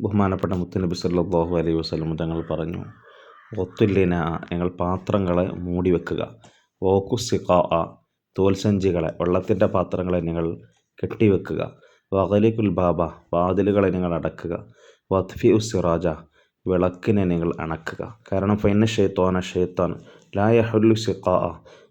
ബഹുമാനപ്പെട്ട മുത്തുനബി സല്ലല്ലാഹു അലൈഹി വസല്ലം തങ്ങൾ പറഞ്ഞു ഒത്തുല്ലിന ഞങ്ങൾ പാത്രങ്ങളെ മൂടി വെക്കുക ഓക്കുസിഖാ തോൽസഞ്ചികളെ വെള്ളത്തിന്റെ പാത്രങ്ങളെ നിങ്ങൾ കെട്ടിവെക്കുക. വകലിക്കുൽ ബാബ വാതിലുകളെ നിങ്ങൾ അടക്കുക. വത്ഫി ഉസിറാജ വിളക്കിനെ നിങ്ങൾ അണക്കുക. കാരണം ഫൈന ഷെയ്ത്തോന ഷെയ്ത്താൻ ലായ ഹുല്ലു സിഖാ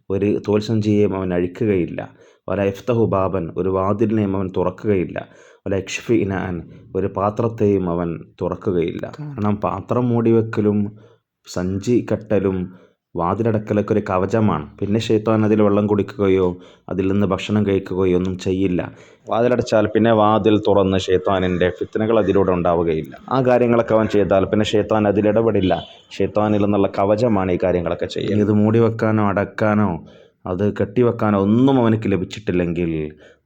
ഒരു തോൽസഞ്ചിയെയും അവൻ അഴിക്കുകയില്ല. വല ഇഫ്തഹു ബാബൻ ഒരു വാതിലിനെയും അവൻ തുറക്കുകയില്ല. വല ഇഷ്ഫി ഇനാൻ ഒരു പാത്രത്തെയും അവൻ തുറക്കുകയില്ല. കാരണം പാത്രം മൂടി വെക്കലും സഞ്ചി കെട്ടലും വാതിലടക്കലൊക്കെ ഒരു കവചമാണ്. പിന്നെ ശൈത്താൻ അതിൽ വെള്ളം കുടിക്കുകയോ അതിൽ നിന്ന് ഭക്ഷണം കഴിക്കുകയോ ഒന്നും ചെയ്യില്ല. വാതിലടച്ചാൽ പിന്നെ വാതിൽ തുറന്ന് ഷെയ്ത്താനിന്റെ ഫിത്തനകൾ അതിലൂടെ ഉണ്ടാവുകയില്ല. ആ കാര്യങ്ങളൊക്കെ അവൻ ചെയ്താൽ പിന്നെ ഷെയ്ത്താൻ അതിലിടപെടില്ല ഷെയ്ത്താനിൽ നിന്നുള്ള കവചമാണ് ഈ കാര്യങ്ങളൊക്കെ ചെയ്യുക ഇത് മൂടി വെക്കാനോ അടക്കാനോ അത് കെട്ടിവെക്കാനോ ഒന്നും അവനക്ക് ലഭിച്ചിട്ടില്ലെങ്കിൽ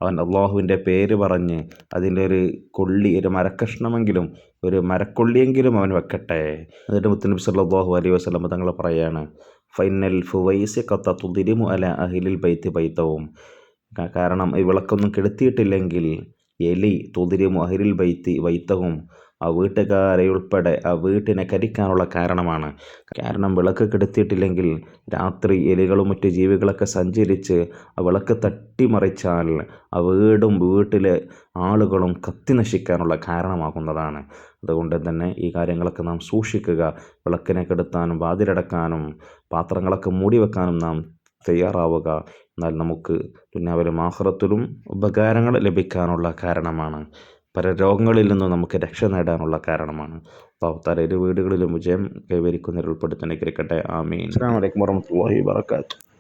അവൻ അള്ളാഹുവിന്റെ പേര് പറഞ്ഞ് അതിന്റെ ഒരു കൊള്ളി ഒരു മരക്കഷ്ണമെങ്കിലും ഒരു മരക്കൊള്ളിയെങ്കിലും അവൻ വെക്കട്ടെ. എന്നിട്ട് മുത്തനബി അള്ളാഹു അലൈഹി വസ്ലം തങ്ങൾ പറയാണ് ഫൈനൽ ഫുവൈസ് കത്ത തുതിരിമു അല അഹിലിൽ ബൈത്ത് ബൈത്തവും കാരണം ഈ വിളക്കൊന്നും കെടുത്തിയിട്ടില്ലെങ്കിൽ എലി തുതിരിമു അഹിലിൽ ബൈത്തി വൈത്തവും ആ വീട്ടുകാരെ ഉൾപ്പെടെ ആ വീട്ടിനെ കരിക്കാനുള്ള കാരണമാണ്. കാരണം വിളക്ക് കെടുത്തിയിട്ടില്ലെങ്കിൽ രാത്രി എലികളും മറ്റ് ജീവികളൊക്കെ സഞ്ചരിച്ച് ആ വിളക്ക് തട്ടിമറിച്ചാൽ ആ വീടും വീട്ടിലെ ആളുകളും കത്തി നശിക്കാനുള്ള കാരണമാകുന്നതാണ്. അതുകൊണ്ട് തന്നെ ഈ കാര്യങ്ങളൊക്കെ നാം സൂക്ഷിക്കുക. വിളക്കിനെ കെടുത്താനും വാതിലടക്കാനും പാത്രങ്ങളൊക്കെ മൂടി വെക്കാനും നാം തയ്യാറാവുക. എന്നാൽ നമുക്ക് ദുന്യാവിലും ആഹ്റത്തിലും ഉപകാരങ്ങൾ ലഭിക്കാനുള്ള കാരണമാണ്. പല രോഗങ്ങളിൽ നിന്നും നമുക്ക് രക്ഷ നേടാനുള്ള കാരണമാണ്. അള്ളാഹു ഇരു വീടുകളിലും വിജയം കൈവരിക്കുന്നതിൽ ഉൾപ്പെടുത്തണേ കിരിക്കട്ടെ ആമീൻ. അസ്സാം വലൈക്കും warahmatullahi wabarakatuh